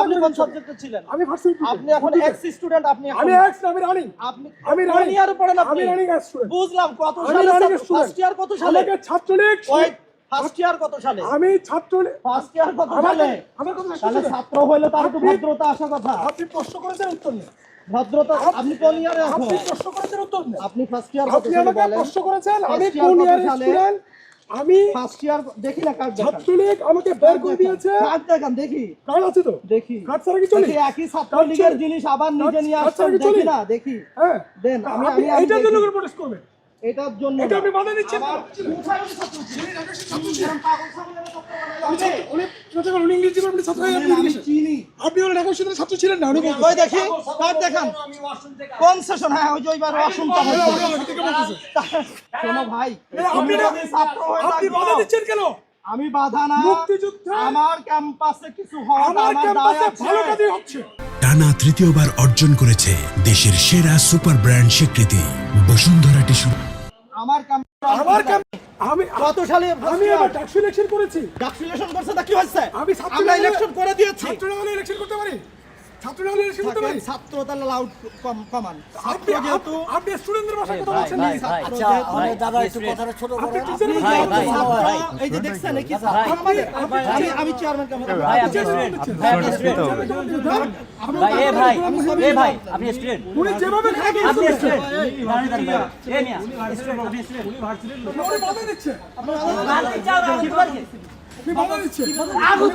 আপনি কোন সাবজেক্টে ছিলেন? আমি আপনি এখন এক্স স্টুডেন্ট আপনি আমি এক্স আমি রানি আপনি আমি কোন রানি পড়েন আপনি? আমি স্টুডেন্ট বুঝলাম কত সালে ফার্স্ট ইয়ার কত সালে? আমাকে ছাত্রলীগ ওই ফার্স্ট ইয়ার কত সালে? আমি ছাত্রলীগ। ফার্স্ট ইয়ার কত সালে? আমার কথা শেষ ছাত্র হইলে তার তো আপনি- ভদ্রতা আসা কথা। আপনি প্রশ্ন করেছেন উত্তর নেই ভদ্রতা আপনি কোন ইয়ারে আপনি প্রশ্ন করেছেন উত্তর নেই আপনি ফার্স্ট ইয়ার কত আপনি সালে আমাকে বলেন? প্রশ্ন করেছেন আমি কোন সালে? স্টুডেন্ট আমি ফার্স্ট ইয়ার দেখি না কার্ড দেখান ছাত্রলীগ আমাকে বের করে দিয়েছে কার্ড দেখান দেখি কার্ড আছে তো দেখি কার্ড ছাড়া কি চলে একই ছাত্রলীগের জিনিস আবার নিজে নিয়ে আসছেন দেখি না দেখি হ্যাঁ দেন আমি আমি এটার জন্য করে প্রটেস্ট করবেন এটার জন্য এটা আপনি বাধা দিচ্ছেন? উনি উনি ইংরেজি আপনি ছাত্র হয়ে আপনি আমি চিনি। আপনি ওর ঢাকা বিশ্ববিদ্যালয়ের ছাত্র ছিলেন না উনি ওই দেখি কার্ড দেখান? কোন সেশন হ্যাঁ ওই যে ওইবার অসুনটা উনি হচ্ছে আমার থেকে বলতেছে। শোনো ভাই আপনি তুমি না- যদি ছাত্র হয়ে আপনি বাধা দিচ্ছেন কেন? আমি বাধা না মুক্তিযুদ্ধে আমার ক্যাম্পাসে কিছু হওয়া আমার আমার ক্যাম্পাসে ভালো কাজই হচ্ছে। টানা তৃতীয়বার অর্জন করেছে দেশের সেরা সুপার ব্র্যান্ড স্বীকৃতি বসুন্ধরা টিস্যু। আমার আমার ক্যাম্প আমি কত সালে আমি আবার ডাকসু ইলেকশন করেছি। ডাকসুলেশন করছে তা কি হয়েছে? আমি ছাত্র ইলেকশন করে দিয়েছি। ছাত্ররা ইলেকশন করতে পারি? আচ্ছা, আমি আমি ভাই, আপনি student, ভাই, আপনি student। ভাই, এ ভাই, এ ভাই, আপনি student। উনি যেভাবে আপনি student। উনি বাধা দিচ্ছে মারতে চাও না, কি করছে? আপনি বাধা দিচ্ছে আগুন